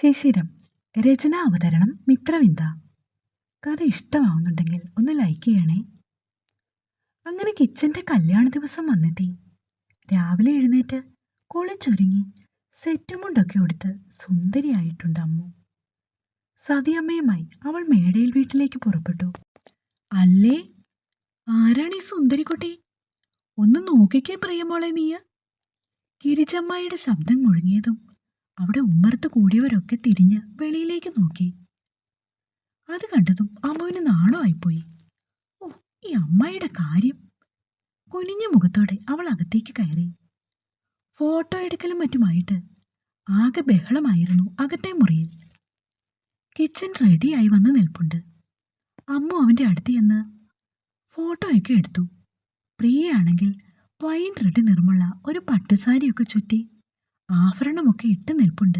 ശിശിരം രചന അവതരണം മിത്രവിന്ദ. കഥ ഇഷ്ടമാവുന്നുണ്ടെങ്കിൽ ഒന്ന് ലൈക്ക് ചെയ്യണേ. അങ്ങനെ കിച്ചന്റെ കല്യാണ ദിവസം വന്നെത്തി. രാവിലെ എഴുന്നേറ്റ് കുളിച്ചൊരുങ്ങി സെറ്റും മുണ്ടൊക്കെ ഉടുത്ത് സുന്ദരിയായിട്ടുണ്ട് അമ്മു. സതിയമ്മയുമായി അവൾ മേടയിൽ വീട്ടിലേക്ക് പുറപ്പെട്ടു. അല്ലേ? ആരാണ് ഈ സുന്ദരിക്കുട്ടി? ഒന്ന് നോക്കിക്കേ പ്രിയമോളെ നീയ. ഗിരിജമ്മയുടെ ശബ്ദം മുഴങ്ങിയതും അവിടെ ഉമ്മർത്ത് കൂടിയവരൊക്കെ തിരിഞ്ഞ് വെളിയിലേക്ക് നോക്കി. അത് കണ്ടതും അമ്മുവിന് നാണമായിപ്പോയി. ഓ ഈ അമ്മയുടെ കാര്യം. കുനിഞ്ഞ മുഖത്തോടെ അവൾ അകത്തേക്ക് കയറി. ഫോട്ടോ എടുക്കലും മറ്റുമായിട്ട് ആകെ ബഹളമായിരുന്നു അകത്തെ മുറിയിൽ. കിച്ചൻ റെഡിയായി വന്ന് നിൽപ്പുണ്ട്. അമ്മു അവന്റെ അടുത്ത് ചെന്ന് ഫോട്ടോയൊക്കെ എടുത്തു. പ്രിയയാണെങ്കിൽ വൈൻ റെഡ് നിറമുള്ള ഒരു പട്ടുസാരിയൊക്കെ ചുറ്റി ആഭരണമൊക്കെ ഇട്ട് നിൽപ്പുണ്ട്.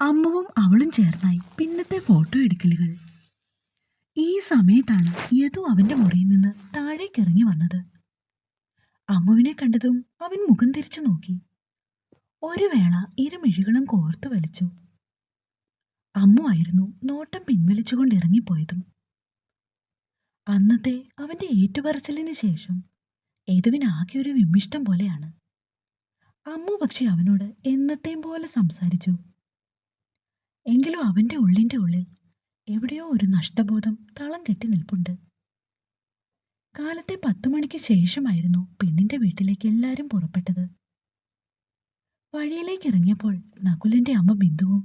അമ്മവും അവളും ചേർന്നായി പിന്നത്തെ ഫോട്ടോ എടുക്കലുകൾ. ഈ സമയത്താണ് യദു അവന്റെ മുറിയിൽ നിന്ന് താഴേക്കിറങ്ങി വന്നത്. അമ്മുവിനെ കണ്ടതും അവൻ മുഖം തിരിച്ചു നോക്കി. ഒരു വേള ഇരുമിഴികളും കോർത്തു വലിച്ചു. അമ്മു ആയിരുന്നു നോട്ടം പിൻവലിച്ചുകൊണ്ട് ഇറങ്ങിപ്പോയതും. അന്നത്തെ അവന്റെ ഏറ്റുപറച്ചിലിന് ശേഷം യദുവിനാകെ ഒരു വിമ്മിഷ്ടം പോലെയാണ്. അമ്മു പക്ഷെ അവനോട് എന്നത്തെയും പോലെ സംസാരിച്ചു. എങ്കിലും അവന്റെ ഉള്ളിന്റെ ഉള്ളിൽ എവിടെയോ ഒരു നഷ്ടബോധം തളം കെട്ടി നിൽപ്പുണ്ട്. കാലത്തെ പത്തു മണിക്ക് ശേഷമായിരുന്നു പെണ്ണിന്റെ വീട്ടിലേക്ക് എല്ലാവരും പുറപ്പെട്ടത്. വഴിയിലേക്ക് ഇറങ്ങിയപ്പോൾ നകുലിന്റെ അമ്മ ബിന്ദുവും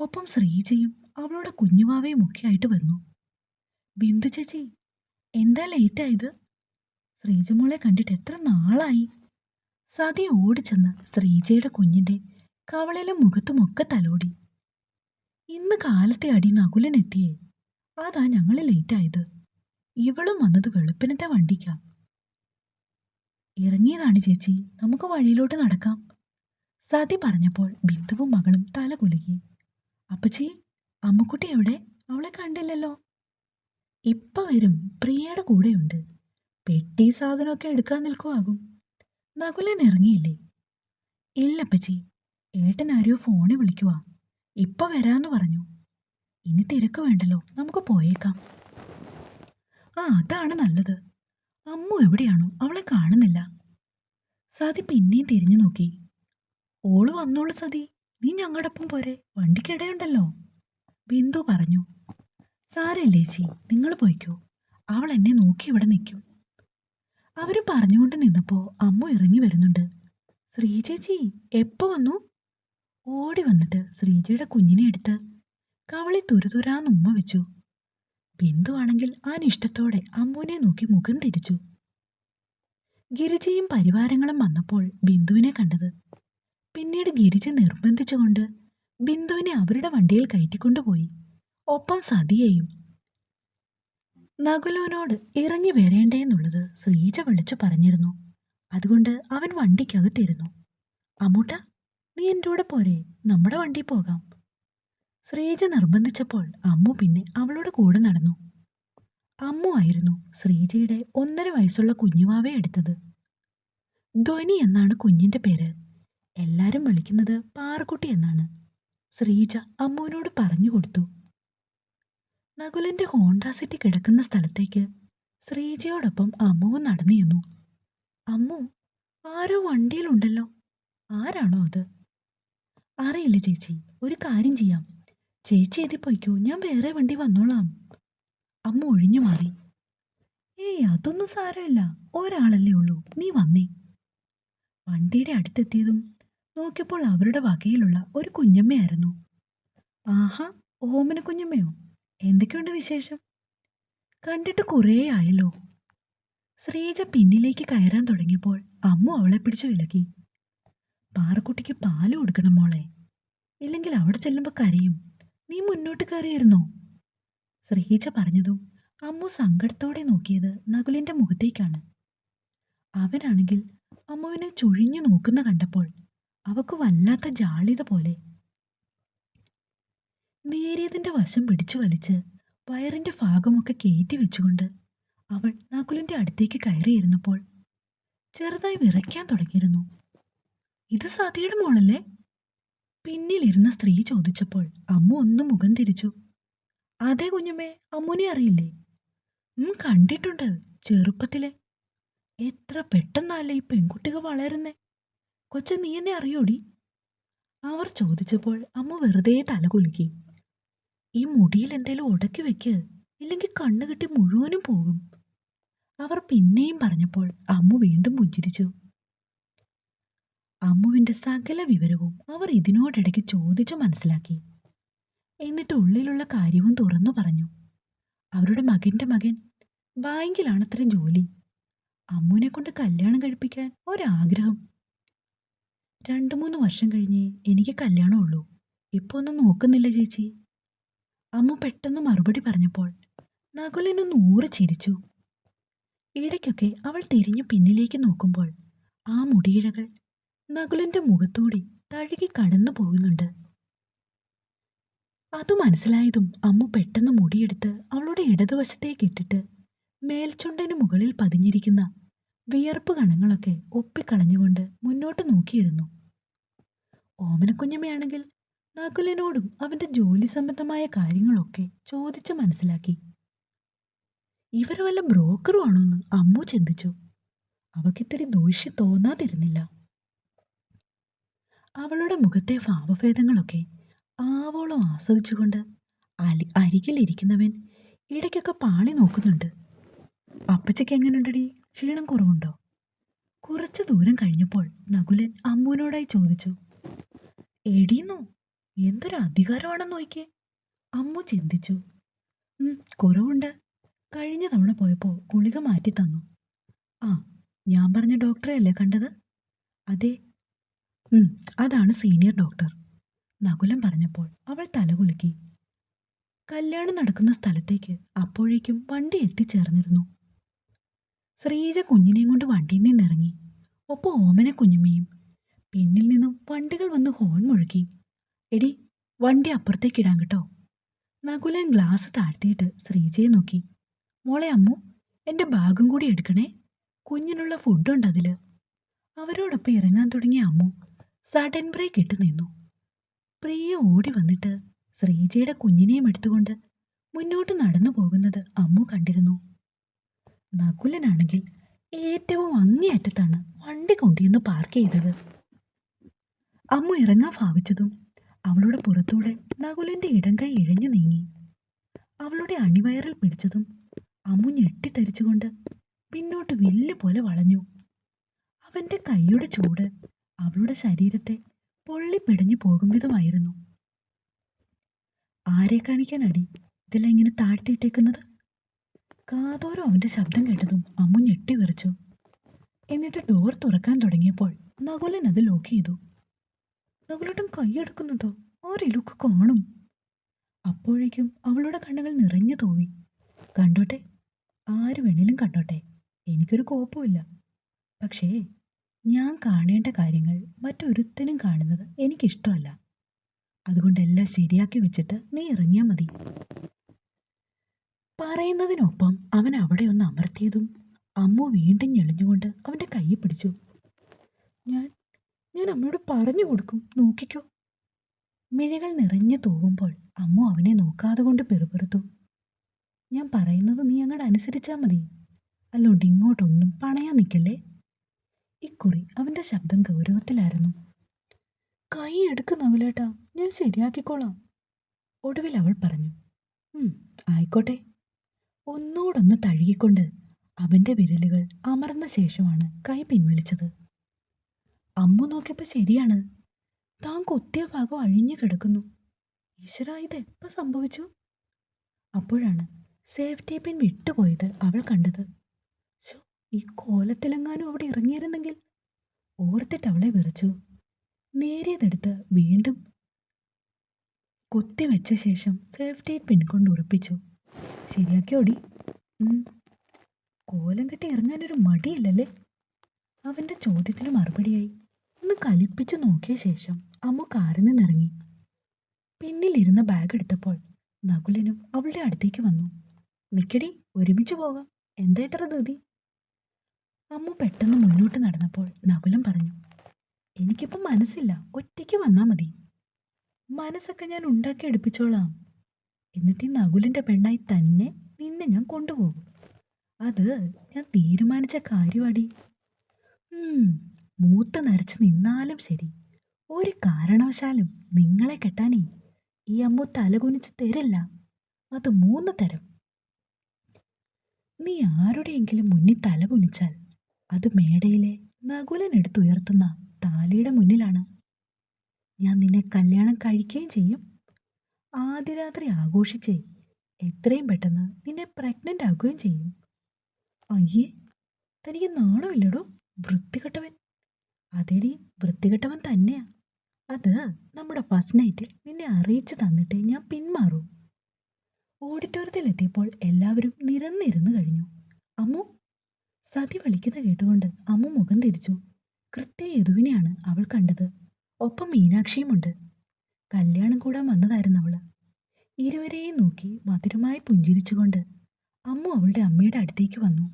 ഒപ്പം ശ്രീജയും അവളുടെ കുഞ്ഞുവാവയും ഒക്കെ ആയിട്ട് വന്നു. ബിന്ദു ചേച്ചി എന്താ ലേറ്റായത് ശ്രീജമോളെ കണ്ടിട്ട് എത്ര നാളായി? സതി ഓടിച്ചെന്ന് ശ്രീജയുടെ കുഞ്ഞിന്റെ കവളിലും മുഖത്തുമൊക്കെ തലോടി. ഇന്ന് കാലത്തെ അടി നകുലൻ എത്തിയേ. അതാ ഞങ്ങൾ ലേറ്റായത് ഇവളും വന്നത് വെളുപ്പിനത്തെ വണ്ടിക്കാം. ഇറങ്ങിയതാണ് ചേച്ചി. നമുക്ക് വഴിയിലോട്ട് നടക്കാം. സതി പറഞ്ഞപ്പോൾ ബിന്ദുവും മകളും തല കുലുക്കി. അപ്പച്ചി അമ്മുക്കുട്ടി എവിടെ? അവളെ കണ്ടില്ലല്ലോ. ഇപ്പ വരും. പ്രിയയുടെ കൂടെയുണ്ട്. പെട്ടി സാധനമൊക്കെ എടുക്കാൻ നിൽക്കുവാകും. നകുലൻ ഇറങ്ങിയില്ലേ? ഇല്ലപ്പച്ചി ഏട്ടൻ ആരെയോ ഫോണിൽ വിളിക്കുവാ. ഇപ്പൊ വരാന്ന് പറഞ്ഞു. ഇനി തിരക്ക് വേണ്ടല്ലോ നമുക്ക് പോയേക്കാം. ആ അതാണ് നല്ലത്. അമ്മു എവിടെയാണോ അവളെ കാണുന്നില്ല. സതി പിന്നെയും തിരിഞ്ഞു നോക്കി. ഓൾ വന്നോളൂ സതി നീ ഞങ്ങളോടൊപ്പം പോരെ വണ്ടിക്കിടയുണ്ടല്ലോ ബിന്ദു പറഞ്ഞു. സാരല്ലേ ചേച്ചി നിങ്ങൾ പോയിക്കോ. അവൾ എന്നെ നോക്കി ഇവിടെ നിൽക്കും. അവർ പറഞ്ഞുകൊണ്ട് നിന്നപ്പോൾ അമ്മ ഇറങ്ങി വരുന്നുണ്ട്. ശ്രീചേച്ചി എപ്പോ വന്നു? ഓടി വന്നിട്ട് ശ്രീജയുടെ കുഞ്ഞിനെ എടുത്ത് കവളി തുരുതുരാന്ന് ഉമ്മ വെച്ചു. ബിന്ദുവാണെങ്കിൽ അനിഷ്ടത്തോടെ അമ്മുവിനെ നോക്കി മുഖം തിരിച്ചു. ഗിരിജയും പരിവാരങ്ങളും വന്നപ്പോൾ ബിന്ദുവിനെ കണ്ടത്. പിന്നീട് ഗിരിജ നിർബന്ധിച്ചുകൊണ്ട് ബിന്ദുവിനെ അവരുടെ വണ്ടിയിൽ കയറ്റിക്കൊണ്ടുപോയി. ഒപ്പം സതിയെയും നകുലോനോട് ഇറങ്ങി വരേണ്ടേന്നുള്ളത് ശ്രീജ വിളിച്ചു പറഞ്ഞിരുന്നു. അതുകൊണ്ട് അവൻ വണ്ടിക്കകത്തിരുന്നു. അമ്മൂട്ട നീ എന്റെ കൂടെ പോരെ. നമ്മുടെ വണ്ടി പോകാം. ശ്രീജ നിർബന്ധിച്ചപ്പോൾ അമ്മു പിന്നെ അവളുടെ കൂടെ നടന്നു. അമ്മു ആയിരുന്നു ശ്രീജയുടെ ഒന്നര വയസ്സുള്ള കുഞ്ഞുവാവെ എടുത്തത്. ധ്വനി എന്നാണ് കുഞ്ഞിന്റെ പേര്. എല്ലാവരും വിളിക്കുന്നത് പാറക്കുട്ടി എന്നാണ്. ശ്രീജ അമ്മുവിനോട് പറഞ്ഞു കൊടുത്തു. നകുലന്റെ ഹോണ്ട സിറ്റി കിടക്കുന്ന സ്ഥലത്തേക്ക് ശ്രീജയോടൊപ്പം അമ്മുവും നടന്നു ചെന്നു. അമ്മു ആരോ വണ്ടിയിലുണ്ടല്ലോ. ആരാണോ അത്? അറിയില്ല ചേച്ചി ഒരു കാര്യം ചെയ്യാം. ചേച്ചി എതി പോയിക്കോ? ഞാൻ വേറെ വണ്ടി വന്നോളാം. അമ്മ ഒഴിഞ്ഞു മാറി. ഏയ് അതൊന്നും സാരമില്ല. ഒരാളല്ലേ ഉള്ളൂ. നീ വന്നേ. വണ്ടിയുടെ അടുത്തെത്തിയതും നോക്കിയപ്പോൾ അവരുടെ വകയിലുള്ള ഒരു കുഞ്ഞമ്മയായിരുന്നു. ആഹാ ഓമന കുഞ്ഞമ്മയോ? എന്തൊക്കെയുണ്ട് വിശേഷം? കണ്ടിട്ട് കുറേ ആയല്ലോ. ശ്രീജ പിന്നിലേക്ക് കയറാൻ തുടങ്ങിയപ്പോൾ അമ്മു അവളെ പിടിച്ചു വിലക്കി. പാറക്കുട്ടിക്ക് പാൽ കൊടുക്കണം മോളെ. ഇല്ലെങ്കിൽ അവിടെ ചെല്ലുമ്പോൾ കരയും. നീ മുന്നോട്ട് കയറിയിരുന്നോ? ശ്രീജ പറഞ്ഞതും അമ്മു സങ്കടത്തോടെ നോക്കിയത് നകുലിന്റെ മുഖത്തേക്കാണ്. അവനാണെങ്കിൽ അമ്മുവിനെ ചുഴിഞ്ഞു നോക്കുന്ന കണ്ടപ്പോൾ അവക്ക് വല്ലാത്ത ജാളിത പോലെ നേരിയതിന്റെ വശം പിടിച്ചു വലിച്ച് വയറിന്റെ ഭാഗമൊക്കെ കയറ്റി വെച്ചുകൊണ്ട് അവൾ നകുലിന്റെ അടുത്തേക്ക് കയറിയിരുന്നപ്പോൾ ചെറുതായി വിറയ്ക്കാൻ തുടങ്ങിയിരുന്നു. ഇത് സതിയുടെ മോളല്ലേ? പിന്നിലിരുന്ന സ്ത്രീ ചോദിച്ചപ്പോൾ അമ്മു ഒന്ന് മുഖം തിരിച്ചു. അതെ കുഞ്ഞുമേ അമ്മുനെ അറിയില്ലേ? കണ്ടിട്ടുണ്ട് ചെറുപ്പത്തിലെ. എത്ര പെട്ടെന്നല്ലേ ഈ പെൺകുട്ടികൾ വളരുന്നേ. കൊച്ച നീ എന്നെ അറിയോടി? അവർ ചോദിച്ചപ്പോൾ അമ്മ വെറുതെ തലകുലുക്കി. ഈ മുടിയിൽ എന്തേലും ഉടക്കി വെക്ക് ഇല്ലെങ്കിൽ കണ്ണു കിട്ടി മുഴുവനും പോകും. അവർ പിന്നെയും പറഞ്ഞപ്പോൾ അമ്മു വീണ്ടും പുഞ്ചിരിച്ചു. അമ്മുവിന്റെ സകല വിവരവും അവർ ഇതിനോടിടയ്ക്ക് ചോദിച്ചു മനസ്സിലാക്കി. എന്നിട്ട് ഉള്ളിലുള്ള കാര്യവും തുറന്നു പറഞ്ഞു. അവരുടെ മകന്റെ മകൻ ബാങ്കിലാണത്ര ജോലി. അമ്മുവിനെ കൊണ്ട് കല്യാണം കഴിപ്പിക്കാൻ ഒരാഗ്രഹം. രണ്ടു മൂന്ന് വർഷം കഴിഞ്ഞ് എനിക്ക് കല്യാണമുള്ളൂ. ഇപ്പോൾ ഒന്നും നോക്കുന്നില്ല ചേച്ചി. അമ്മ പെട്ടെന്ന് മറുപടി പറഞ്ഞപ്പോൾ നകുലിന് നൂറ് ചിരിച്ചു. ഇടയ്ക്കൊക്കെ അവൾ തിരിഞ്ഞു പിന്നിലേക്ക് നോക്കുമ്പോൾ ആ മുടിയിഴകൾ നകുലിന്റെ മുഖത്തൂടി തഴുകി കടന്നു പോകുന്നുണ്ട്. അത് മനസ്സിലായതും അമ്മു പെട്ടെന്ന് മുടിയെടുത്ത് അവളുടെ ഇടതുവശത്തേക്ക് ഇട്ടിട്ട് മേൽച്ചുണ്ടന് മുകളിൽ പതിഞ്ഞിരിക്കുന്ന വിയർപ്പ് കണങ്ങളൊക്കെ ഒപ്പിക്കളഞ്ഞുകൊണ്ട് മുന്നോട്ട് നോക്കിയിരുന്നു. ഓമനക്കുഞ്ഞമ്മയാണെങ്കിൽ നകുലിനോടും അവന്റെ ജോലി സംബന്ധമായ കാര്യങ്ങളൊക്കെ ചോദിച്ച് മനസ്സിലാക്കി. ഇവർ വല്ല ബ്രോക്കറും ആണോന്ന് അമ്മു ചിന്തിച്ചു. അവക്കിത്തിരി ദൂഷ്യം തോന്നാതിരുന്നില്ല. അവളുടെ മുഖത്തെ ഭാവഭേദങ്ങളൊക്കെ ആവോളം ആസ്വദിച്ചുകൊണ്ട് അലി അരികിലിരിക്കുന്നവൻ ഇടയ്ക്കൊക്കെ പാളി നോക്കുന്നുണ്ട്. അപ്പച്ചയ്ക്ക് എങ്ങനെയുണ്ടടി ക്ഷീണം കുറവുണ്ടോ? കുറച്ചു ദൂരം കഴിഞ്ഞപ്പോൾ നകുലൻ അമ്മുവിനോടായി ചോദിച്ചു. എടീന്നോ എന്തൊരു അധികാരമാണെന്ന് നോക്കിയേ. അമ്മു ചിന്തിച്ചു. "ഉം, കുറവുണ്ട്. കഴിഞ്ഞ തവണ പോയപ്പോൾ ഗുളിക മാറ്റി തന്നു. ആ ഞാൻ പറഞ്ഞ ഡോക്ടറെ അല്ലേ കണ്ടത്? അതെ. അതാണ് സീനിയർ ഡോക്ടർ. നകുലം പറഞ്ഞപ്പോൾ അവൾ തലകുലുക്കി കല്യാണം നടക്കുന്ന സ്ഥലത്തേക്ക് അപ്പോഴേക്കും വണ്ടി എത്തിച്ചേർന്നിരുന്നു. ശ്രീജ കുഞ്ഞിനെയും കൊണ്ട് വണ്ടിയിൽ നിന്നിറങ്ങി. ഒപ്പം ഓമന കുഞ്ഞുമ്മയും പിന്നിൽ നിന്നും വണ്ടികൾ വന്ന് ഹോൺ മുഴക്കി. എടി വണ്ടി അപ്പുറത്തേക്ക് ഇടാൻ കേട്ടോ. നകുലൻ ഗ്ലാസ് താഴ്ത്തിയിട്ട് ശ്രീജയെ നോക്കി. മോളെ അമ്മു എന്റെ ബാഗും കൂടി എടുക്കണേ. കുഞ്ഞിനുള്ള ഫുഡുണ്ട് അതിൽ അവരോടൊപ്പം ഇറങ്ങാൻ തുടങ്ങിയ അമ്മു സഡൻ ബ്രേക്ക് ഇട്ട് നിന്നു. പ്രിയ ഓടി വന്നിട്ട് ശ്രീജയുടെ കുഞ്ഞിനെയും എടുത്തുകൊണ്ട് മുന്നോട്ട് നടന്നു പോകുന്നത് അമ്മു കണ്ടിരുന്നു. നകുലനാണെങ്കിൽ ഏറ്റവും അങ്ങേയറ്റത്താണ് വണ്ടി കൊണ്ടുവന്ന് പാർക്ക് ചെയ്തത്. അമ്മു ഇറങ്ങാൻ ഭാവിച്ചതും അവളുടെ പുറത്തൂടെ നകുലന്റെ ഇടം കൈ ഇഴഞ്ഞു നീങ്ങി. അവളുടെ അണിവയറിൽ പിടിച്ചതും അമ്മു ഞെട്ടിത്തരിച്ചുകൊണ്ട് പിന്നോട്ട് വില്ല് പോലെ വളഞ്ഞു. അവന്റെ കൈയുടെ ചൂട് അവളുടെ ശരീരത്തെ പൊള്ളിപ്പിടഞ്ഞു പോകും വിധമായിരുന്നു. ആരെ കാണിക്കാനടി ഇതെല്ലാം ഇങ്ങനെ താഴ്ത്തിയിട്ടേക്കുന്നത്? കാതോരം അവന്റെ ശബ്ദം കേട്ടതും അമ്മു ഞെട്ടി വിറച്ചു. എന്നിട്ട് ഡോർ തുറക്കാൻ തുടങ്ങിയപ്പോൾ നകുലൻ അത് ലോക്ക് ചെയ്തു. നകുലട്ടൻ കൈയെടുക്കുന്നുണ്ടോ? ആരെങ്കിലുമൊക്കെ കാണും? അപ്പോഴേക്കും അവളുടെ കണ്ണുകൾ നിറഞ്ഞു തോന്നി കണ്ടോട്ടെ? ആര് വേണേലും കണ്ടോട്ടെ. എനിക്കൊരു കോപ്പമില്ല. പക്ഷേ ഞാൻ കാണേണ്ട കാര്യങ്ങൾ മറ്റൊരുത്തനും കാണുന്നത് എനിക്കിഷ്ടമല്ല. അതുകൊണ്ടെല്ലാം ശരിയാക്കി വെച്ചിട്ട് നീ ഇറങ്ങിയാൽ മതി. പറയുന്നതിനൊപ്പം അവൻ അവിടെ ഒന്ന് അമർത്തിയതും അമ്മു വീണ്ടും ഞെളിഞ്ഞുകൊണ്ട് അവന്റെ കൈ പിടിച്ചു. ഞാൻ ഞാൻ അമ്മയോട് പറഞ്ഞു കൊടുക്കും. നോക്കിക്കോ. മിഴികൾ നിറഞ്ഞു തൂവുമ്പോൾ അമ്മ അവനെ നോക്കാതെ കൊണ്ട് പെറുപെറുത്തു. ഞാൻ പറയുന്നത് നീ അങ്ങോട്ട് അനുസരിച്ചാൽ മതി. അല്ലോണ്ട് ഇങ്ങോട്ടൊന്നും പണയാൻ നിൽക്കല്ലേ? ഇക്കുറി അവന്റെ ശബ്ദം ഗൗരവത്തിലായിരുന്നു. കൈ എടുക്കുന്നവലേട്ടാ ഞാൻ ശരിയാക്കിക്കോളാം. ഒടുവിൽ അവൾ പറഞ്ഞു "ഉം, ആയിക്കോട്ടെ. ഒന്നോടൊന്ന് തഴുകിക്കൊണ്ട് അവന്റെ വിരലുകൾ അമർന്ന ശേഷമാണ് കൈ പിൻവലിച്ചത്. അമ്മു നോക്കിയപ്പോൾ ശരിയാണ്. താൻ കൊത്തിയ ഭാഗം അഴിഞ്ഞു കിടക്കുന്നു. ഈശ്വര ഇത് എപ്പോൾ സംഭവിച്ചു? അപ്പോഴാണ് സേഫ്റ്റി പിൻ വിട്ടുപോയത് അവൾ കണ്ടത്. ശോ, ഈ കോലത്തിലെങ്ങാനും അവിടെ ഇറങ്ങിയിരുന്നെങ്കിൽ ഓർത്തിട്ട് അവളെ വിറച്ചു. നേരിയതെടുത്ത് വീണ്ടും കുത്തിവെച്ച ശേഷം സേഫ്റ്റി പിൻ കൊണ്ട് ഉറപ്പിച്ചു. ശരിയാക്കി ഓടി. കോലം കെട്ടി ഇറങ്ങാനൊരു മടിയില്ലല്ലേ? അവന്റെ ചോദ്യത്തിന് മറുപടിയായി. ഒന്ന് കലിപ്പിച്ചു നോക്കിയ ശേഷം അമ്മ കാറിൽ നിന്നിറങ്ങി. പിന്നിലിരുന്ന ബാഗ് എടുത്തപ്പോൾ നകുലിനും അവളുടെ അടുത്തേക്ക് വന്നു. നിക്കടി ഒരുമിച്ച് പോകാം. എന്താ ഇത്ര ധൃതി? അമ്മ പെട്ടെന്ന് മുന്നോട്ട് നടന്നപ്പോൾ നകുലം പറഞ്ഞു എനിക്കിപ്പം മനസ്സില്ല. ഒറ്റയ്ക്ക് വന്നാൽ മതി. മനസ്സൊക്കെ ഞാൻ ഉണ്ടാക്കി എടുപ്പിച്ചോളാം. എന്നിട്ട് ഈ നകുലിന്റെ പെണ്ണായി തന്നെ നിന്നെ ഞാൻ കൊണ്ടുപോകും. അത് ഞാൻ തീരുമാനിച്ച കാര്യമാടി മൂത്ത് നരച്ച് നിന്നാലും ശരി. ഒരു കാരണവശാലും നിങ്ങളെ കെട്ടാനേ ഈ അമ്മു തലകുനിച്ച് തരില്ല. അത് മൂന്ന് തരം. നീ ആരുടെയെങ്കിലും മുന്നിൽ തലകുനിച്ചാൽ അത് മേടയിലെ നകുലനെടുത്തുയർത്തുന്ന താലിയുടെ മുന്നിലാണ്. ഞാൻ നിന്നെ കല്യാണം കഴിക്കുകയും ചെയ്യും. ആദ്യ രാത്രി ആഘോഷിച്ചേ എത്രയും പെട്ടെന്ന് നിന്നെ പ്രഗ്നന്റ് ആക്കുകയും ചെയ്യും. അയ്യേ തനിക്ക് നാണമില്ലടോ വൃത്തികെട്ടവൻ. അതെടി വൃത്തികെട്ടവൻ തന്നെയാ. അത് നമ്മുടെ ഫസ്റ്റ് നൈറ്റിൽ നിന്നെ അറിയിച്ചു തന്നിട്ട് ഞാൻ പിന്മാറൂ. ഓഡിറ്റോറിയത്തിലെത്തിയപ്പോൾ എല്ലാവരും നിരന്നിരുന്നു കഴിഞ്ഞു. അമ്മു സതി വിളിക്കുന്ന കേട്ടുകൊണ്ട് അമ്മു മുഖം തിരിച്ചു. കൃത്യ യദുവിനെയാണ് അവൾ കണ്ടത്. ഒപ്പം മീനാക്ഷിയുമുണ്ട്. കല്യാണം കൂടാൻ വന്നതായിരുന്നു അവൾ. ഇരുവരെയും നോക്കി മധുരമായി പുഞ്ചിരിച്ചുകൊണ്ട് അമ്മു അവളുടെ അമ്മയുടെ അടുത്തേക്ക് വന്നു.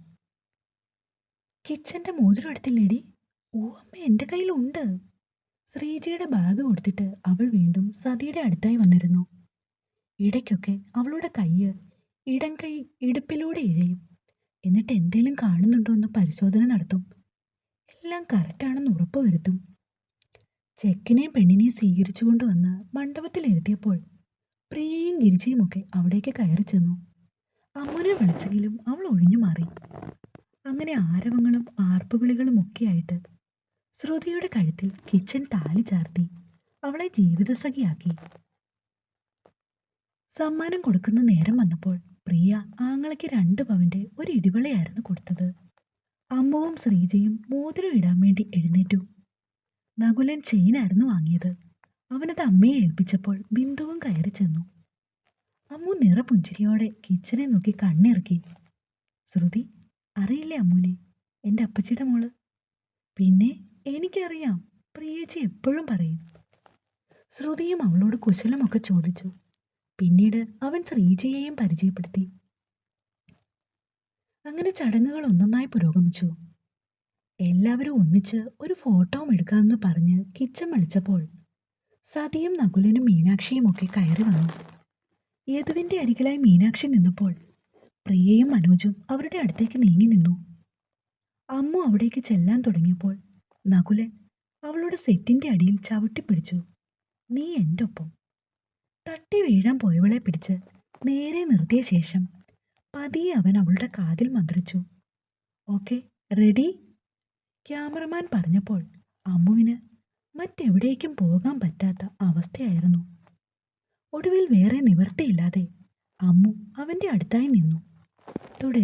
കിച്ചന്റെ മോതിരം എടുത്തില്ലേടി? ഓ അമ്മ എന്റെ കയ്യിലുണ്ട്. ശ്രീജയുടെ ബാഗ് കൊടുത്തിട്ട് അവൾ വീണ്ടും സതിയുടെ അടുത്തായി വന്നിരുന്നു. ഇടയ്ക്കൊക്കെ അവളുടെ കയ്യ് ഇടം കൈ ഇടുപ്പിലൂടെ ഇഴയും. എന്നിട്ട് എന്തേലും കാണുന്നുണ്ടോ എന്ന് പരിശോധന നടത്തും. എല്ലാം കറക്റ്റാണെന്ന് ഉറപ്പ് വരുത്തും. ചെക്കിനെയും പെണ്ണിനെയും സ്വീകരിച്ചു കൊണ്ടുവന്ന് മണ്ഡപത്തിലെത്തിയപ്പോൾ പ്രിയയും ഗിരിജയും ഒക്കെ അവിടേക്ക് കയറി ചെന്നു. അമ്മുനെ വിളിച്ചെങ്കിലും അവൾ ഒഴിഞ്ഞു മാറി. അങ്ങനെ ആരവങ്ങളും ആർപ്പുവിളികളും ഒക്കെയായിട്ട് ശ്രുതിയുടെ കഴുത്തിൽ കിച്ചൻ താലി ചാർത്തി അവളെ ജീവിതസഖിയാക്കി. സമ്മാനം കൊടുക്കുന്ന നേരം വന്നപ്പോൾ പ്രിയ ആങ്ങളയ്ക്ക് രണ്ട് പവന്റെ ഒരു ഇടിവളയായിരുന്നു കൊടുത്തത്. അമ്മുവും ശ്രീജയും മോതിരം ഇടാൻ വേണ്ടി എഴുന്നേറ്റു. നകുലൻ ചെയിനായിരുന്നു വാങ്ങിയത്. അവനത് അമ്മയെ ഏൽപ്പിച്ചപ്പോൾ ബിന്ദുവും കയറി ചെന്നു. അമ്മു നിറപുഞ്ചിരിയോടെ കിച്ചനെ നോക്കി കണ്ണിറക്കി. ശ്രുതി അറിയില്ലേ അമ്മുനെ എന്റെ അപ്പച്ചിയുടെ മോൾ? പിന്നെ എനിക്കറിയാം. പ്രിയേച്ചി എപ്പോഴും പറയും. ശ്രുതിയും അവളോട് കുശലമൊക്കെ ചോദിച്ചു. പിന്നീട് അവൻ ശ്രീജയെയും പരിചയപ്പെടുത്തി. അങ്ങനെ ചടങ്ങുകൾ ഒന്നൊന്നായി പുരോഗമിച്ചു. എല്ലാവരും ഒന്നിച്ച് ഒരു ഫോട്ടോ എടുക്കാമെന്ന് പറഞ്ഞ് കിച്ചൻ വിളിച്ചപ്പോൾ സതിയും നകുലനും മീനാക്ഷിയും ഒക്കെ കയറി വന്നു. യദുവിന്റെ അരികിലായി മീനാക്ഷി നിന്നപ്പോൾ പ്രിയയും മനോജും അവരുടെ അടുത്തേക്ക് നീങ്ങി നിന്നു. അമ്മു അവിടേക്ക് ചെല്ലാൻ തുടങ്ങിയപ്പോൾ നകുലൻ അവളുടെ സെറ്റിന്റെ അടിയിൽ ചവിട്ടിപ്പിടിച്ചു നീ എന്റെ ഒപ്പം തട്ടി വീഴാൻ പോയവളെ പിടിച്ച് നേരെ നിർത്തിയ ശേഷം പതിയെ അവൻ അവളുടെ കാതിൽ മന്ത്രിച്ചു. Okay ready? ക്യാമറമാൻ പറഞ്ഞപ്പോൾ അമ്മുവിന് മറ്റെവിടേക്കും പോകാൻ പറ്റാത്ത അവസ്ഥയായിരുന്നു. ഒടുവിൽ വേറെ നിവർത്തിയില്ലാതെ അമ്മു അവന്റെ അടുത്തായി നിന്നു. തുടരും